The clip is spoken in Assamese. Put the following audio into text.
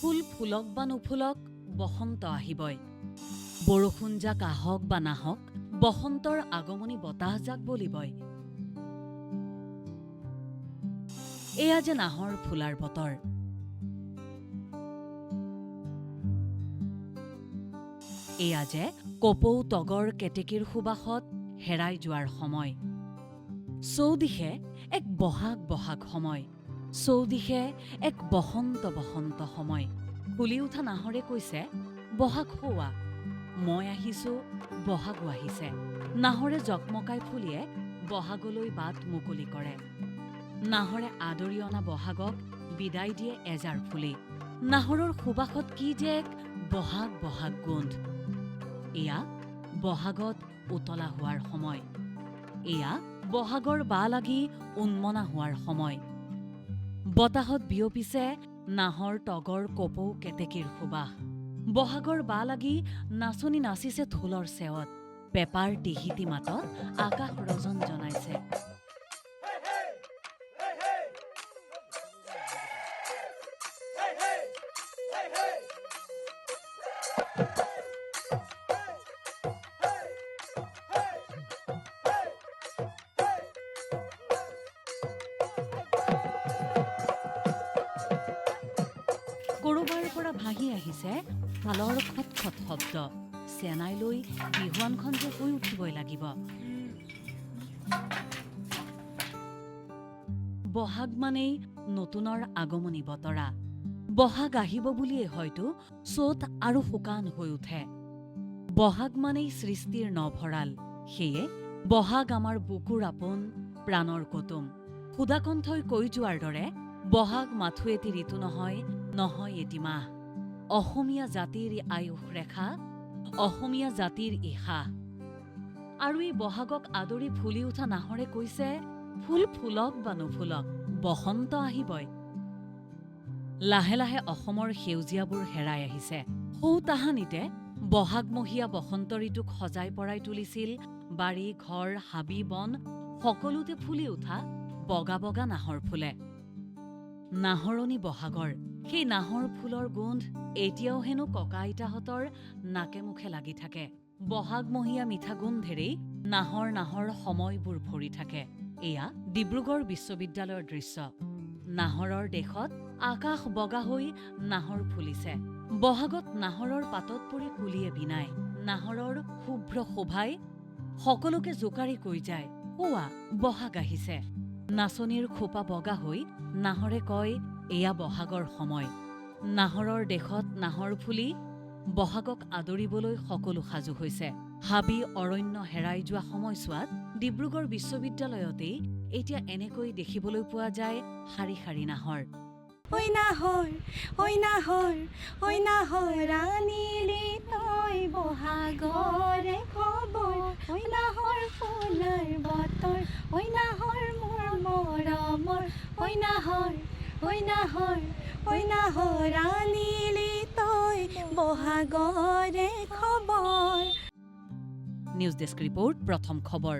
ফুল ফুলক বা নুফুলক বসন্ত আহিবই। বৰষুণ জাক আহক বা নাহক বসন্তৰ আগমনী বতাহজাক বলিবই। এয়া যে নাহৰ ফুলাৰ বতৰ। এয়া যে কপৌ তগৰ কেতেকীৰ সুবাসত হেৰাই যোৱাৰ সময়। চৌদিশে এক বহাগ বহাগ সময়। চৌদিশে এক বসন্ত বসন্ত সময়। ফুলি উঠা নাহৰে কৈছে বহাগ হোৱা মই আহিছো বহাগো আহিছে। নাহৰে জকমকাই ফুলিয়ে বহাগলৈ বাট মুকলি কৰে। নাহৰে আদৰি অনা বহাগক বিদায় দিয়ে এজাৰ ফুলি নাহৰৰ সুবাসত কি যে এক বহাগ বহাগ গোন্ধ। এয়া বহাগত উতলা হোৱাৰ সময়। এয়া বহাগৰ বা লাগি উন্মনা হোৱাৰ সময়। বতাহত বিয়পিছে নাহৰ তগৰ কপৌ কেতেকীৰ সুবাস বহাগৰ বা লাগি নাচনি নাচিছে ঢোলৰ চেৱত পেপাৰ টিহিটি মাতত আকাশ ৰজন জনাইছে। কৰবাৰ পৰা ভাহি আহিছে তালৰ খট খট শব্দ। চেনাই লৈ বিহুৱানখন যে হৈ উঠিবই লাগিব। বহাগ মানেই নতুনৰ আগমনী বতৰা। বহাগ আহিব বুলিয়ে হয়তো চ'ত আৰু শুকান হৈ উঠে। বহাগ মানেই সৃষ্টিৰ নভৰাল। সেয়ে বহাগ আমাৰ বুকুৰ আপোন প্ৰাণৰ কুটুম। সুদাকণ্ঠই কৈ যোৱাৰ দৰে বহাগ মাথো এটি ঋতু নহয় নহয় এটি মাহ অসমীয়া জাতিৰ আয়ুস ৰেখা অসমীয়া জাতিৰ ইশা আৰু এই বহাগক আদৰি ফুলি উঠা নাহৰে কৈছে ফুল ফুলক বা নুফুলক বসন্ত আহিবই। লাহে লাহে অসমৰ সেউজীয়াবোৰ হেৰাই আহিছে। সৌ তাহানিতে বহাগমহীয়া বসন্ত ঋতুক সজাই পৰাই তুলিছিল বাৰী ঘৰ হাবি বন সকলোতে ফুলি উঠা বগা বগা নাহৰ ফুলে। নাহৰণি বহাগৰ সেই নাহৰ ফুলৰ গোন্ধ এতিয়াও হেনো ককা আইতাহঁতৰ নাকে মুখে লাগি থাকে। বহাগমহীয়া মিঠা গোন্ধেৰেই নাহৰ নাহৰ সময়বোৰ ভৰি থাকে। এয়া ডিব্ৰুগড় বিশ্ববিদ্যালয়ৰ দৃশ্য। নাহৰৰ দেশত আকাশ বগা হৈ নাহৰ ফুলিছে। বহাগত নাহৰৰ পাতত পৰি কুলিয়ে বিনাই। নাহৰৰ শুভ্ৰ শোভাই সকলোকে জোকাৰি কৈ যায় ওৱা বহাগ আহিছে। নাচনীৰ খোপা বগা হৈ নাহৰে কয় এয়া বহাগৰ সময়। নাহৰৰ দেশত নাহৰ ফুলি বহাগক আদৰিবলৈ সকলো সাজু হৈছে। হাবি অৰণ্য হেৰাই যোৱা সময়ছোৱাত ডিব্ৰুগড় বিশ্ববিদ্যালয়তেই এতিয়া এনেকৈ দেখিবলৈ পোৱা যায় শাৰী শাৰী নাহৰ। নাহৰ ঐ নাহৰ ঐ নাহৰ তই বহাগৰে খবৰ। ঐ নাহৰ ফুলৰ বতৰ ঐ নাহৰ মোৰ মৰমৰ। ঐ নাহৰ ঐ নাহৰ ঐ নাহৰ ৰাণীলি তই বহাগৰে খবৰ নিউজ ডেস্ক ৰিপৰ্ট প্ৰথম খবৰ